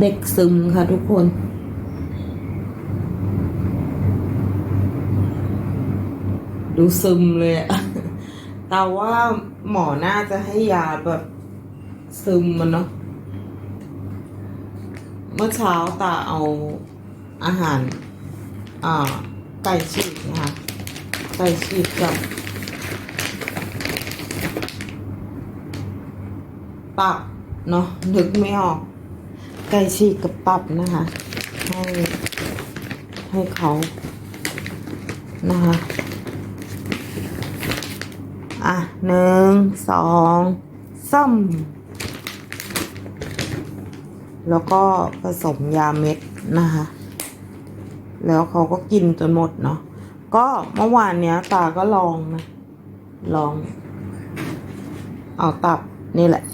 เด็กซึมค่ะทุกคนดูซึมเลยอะแต่ว่าหมอน่าจะให้ยาแบบซึมมันเนาะ เมื่อเช้าตาเอาอาหาร อ่า ไก่ฉีกนะคะ ไก่ฉีกกับตับเนาะนึกไม่ออก ไก่ฉีกกับตับนะคะ ให้ให้เขานะคะอะหนึ่งสองซ้ำแล้วก็ผสมยาเม็ดนะคะ แล้วเขาก็กินจนหมดเนาะก็เมื่อวานเนี้ยตาก็ลองนะ ลอง เอาตับนี่แหละ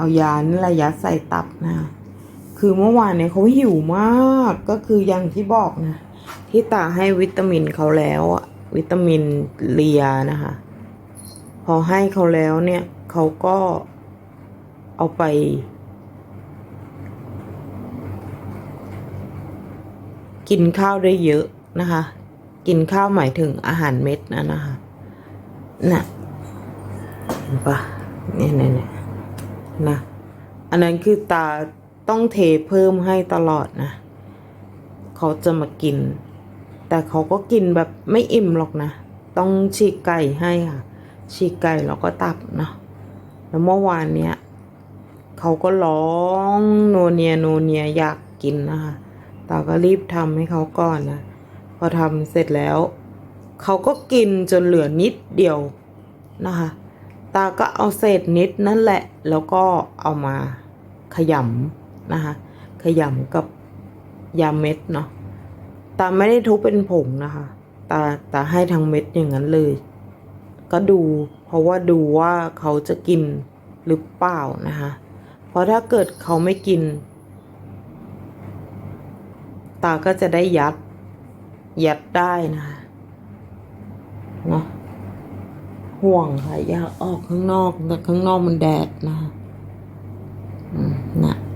เอายานี่แหละยัดใส่ตับนะ คือเมื่อวานเนี่ยเขาหิวมากก็คืออย่างที่บอกนะที่ตาให้วิตามินเขาแล้วอะวิตามินเลียนะคะ พอให้เขาแล้วเนี่ยเขาก็เอาไป กินข้าวได้เยอะนะคะ กินข้าวหมายถึงอาหารเม็ดนะนะคะน่ะเห็นปะเนี่ยเนี่ยเนี่ยนะ อันนั้นคือตา ต้องเทเพิ่มให้ตลอดนะ เขาจะมากิน แต่เขาก็กินแบบไม่อิ่มหรอกนะ ต้องฉีกไก่ให้ค่ะ ฉีกไก่แล้วก็ตับเนาะแล้วเมื่อวานเนี้ยเขาก็ร้องโนเนียโนเนียอยากกินนะคะตาก็รีบทำให้เขาก่อนนะ พอทำเสร็จแล้ว เขาก็กินจนเหลือนิดเดียวนะคะ ตาก็เอาเศษนิดนั่นแหละ แล้วก็เอามาขยำ นะคะขยำกับยาเม็ดเนาะตาไม่ได้ทุบเป็นผงนะคะตาตาให้ทั้งเม็ดอย่างนั้นเลย ก็ดู เพราะว่าดูว่าเขาจะกินหรือเปล่านะคะ เพราะถ้าเกิดเขาไม่กิน ตาก็จะได้ยัด ยัดได้นะคะเนาะห่วงค่ะอยากออกข้างนอกแต่ข้างนอกมันแดดนะคะอืมนะ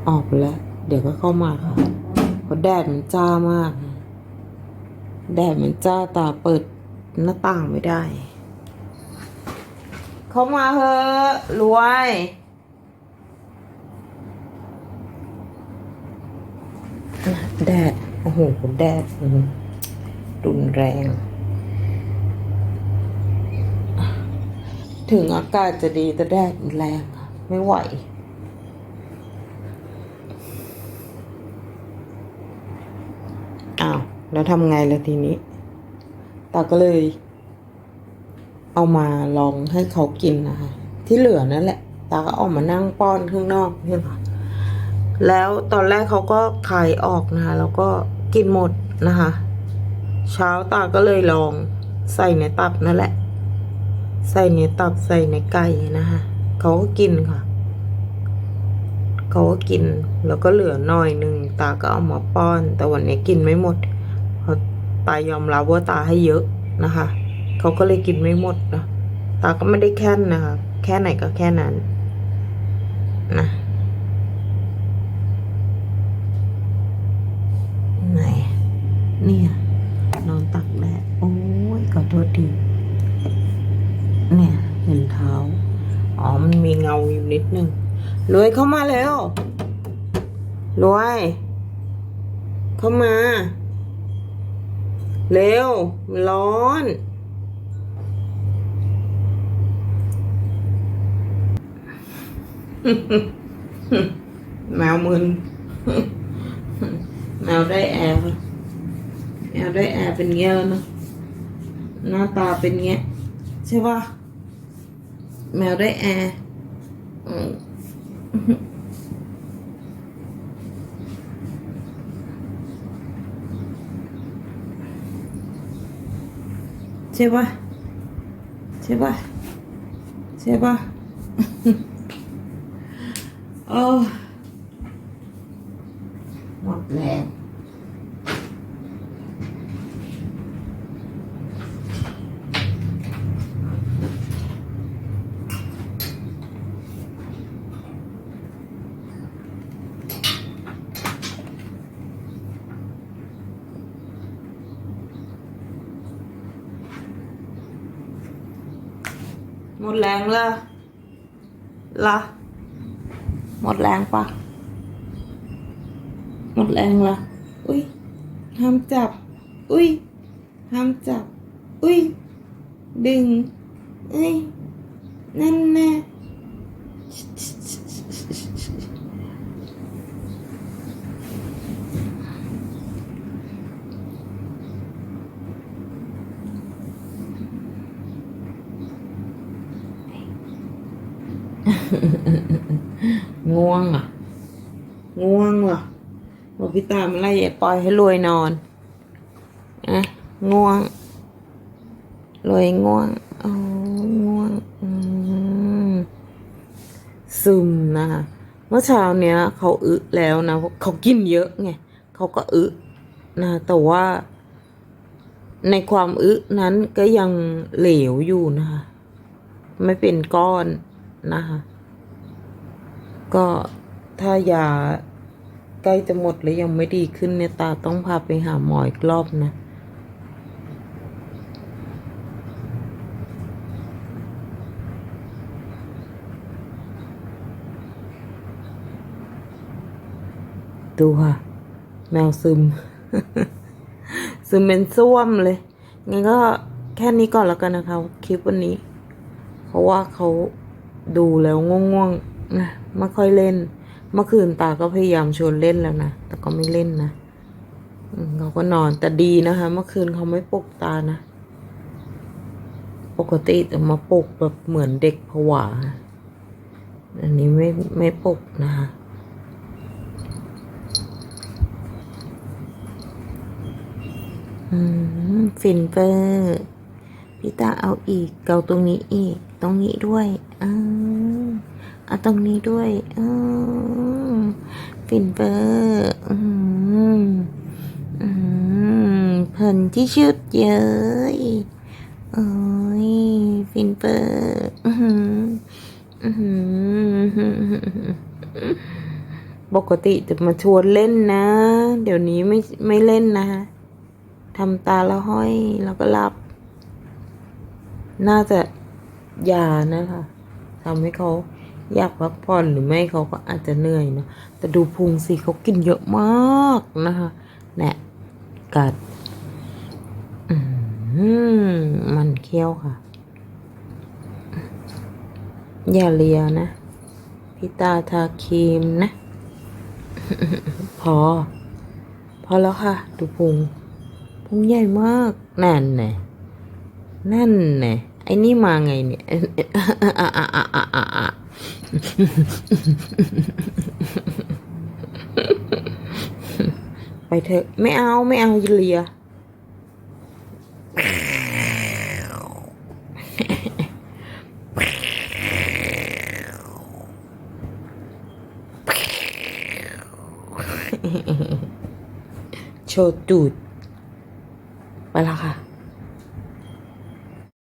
ออกแล้ว เดี๋ยวก็เข้ามาค่ะเพราะแดดมันจ้ามาก แดดมันจ้าตาเปิดหน้าต่างไม่ได้ เข้ามาเถอะรวยแดด โอ้โหแดดรุนแรง ถึงอากาศจะดีแต่แดดมันแรงไม่ไหว อ้าว แล้วทำไงล่ะทีนี้ ตาก็เลย เอามาลองให้เขากินนะคะ ที่เหลือนั่นแหละ ตาก็ออกมานั่งป้อนข้างนอกนี่ค่ะ แล้วตอนแรกเขาก็คายออกนะคะ แล้วก็กินหมดนะคะ เช้าตาก็เลยลองใส่ในตับนั่นแหละ ใส่ในตับใส่ในไก่นะคะ เขาก็กินค่ะเขาก็กินแล้วก็เหลือหน่อยหนึ่งตาก็เอามาป้อน แต่วันนี้กินไม่หมด ตายอมรับว่าตาให้เยอะนะคะเขาก็เลยกินไม่หมดนะตาก็ไม่ได้แค่นนะคะ แค่ไหนก็แค่นั้นนะไหนเนี่ยนอนตักแดดโอ้ยขอโทษทีเนี่ยเห็นเท้าอ๋อมันมีเงาอยู่นิดนึงรวยเข้ามาแล้วรวยเข้ามา เร็ว ร้อน แมวมึนแมวได้แอร์ค่ะแมวได้แอร์เป็นเงี้ยแล้วนะหน้าตาเป็นเงี้ย ใช่ป่ะแมวได้แอร์ อืมใช่ป่ะใช่ป่ะ ใช่ป่ะ โอ้หมดแรง หมดแรงละละหมดแรงปะหมดแรงละอุ้ยห้ามจับ อุ้ยห้ามจับ อุ้ย ดึงเอ้ย นั่นแน่ ง่วงอะ ง่วงเหรอบอกพี่ตามไรอย่ปล่อยให้รวยนอนอะง่วงรวยง่วงอ๋อง่วงซึมนะคะเมื่อเช้าเนี้ยเขาอึแล้วนะเพราะเขากินเยอะไงเขาก็อึนะแต่ว่าในความอึนั้นก็ยังเหลวอยู่นะคะไม่เป็นก้อน นะคะก็ถ้ายาใกล้จะหมดแล้วยังไม่ดีขึ้นเนี่ยตาต้องพาไปหาหมออีกรอบนะ ดูค่ะ แมวซึม ซึมเป็นส้วมเลย งั้นก็แค่นี้ก่อนแล้วกันนะคะ คลิปวันนี้ เพราะว่าเขา ดูแล้วง่วงๆนะไม่ค่อยเล่น เมื่อคืนตาก็พยายามชวนเล่นแล้วนะ แต่ก็ไม่เล่นนะเขาก็นอนแต่ดีนะคะ เมื่อคืนเขาไม่ปลุกตานะ ปกติจะมาปลุกแบบเหมือนเด็กผวา อันนี้ไม่ไม่ปลุกนะคะอืมฟินเฟอร์พี่ตาเอาอีก เกาตรงนี้อีก ตรงนี้ด้วยอ่า เอาตรงนี้ด้วยอืมฟินเฟอร์อืมอืมเพลินที่ชุดเย้ยโอ้ยฟินเฟอร์อืมอืมปกติจะมาชวนเล่นนะ เดี๋ยวนี้ไม่ไม่เล่นนะทำตาแล้วห้อยแล้วก็หลับ น่าจะยานะคะทำให้เขา อยากพักผ่อนหรือไม่เขาก็อาจจะเหนื่อยเนอะแต่ดูพุงสิเขากินเยอะมากนะคะแนะกัดอืมมันเคี้ยวค่ะ อย่าเลียนะพี่ตาทาครีมนะ พอ พอแล้วค่ะ ดูพุง พุงใหญ่มากนั่นแน่นั่นแน่ไอ้นี่มาไงเนี่ย ไปเถอะไม่เอาไม่เอาเลียโชว์ตูด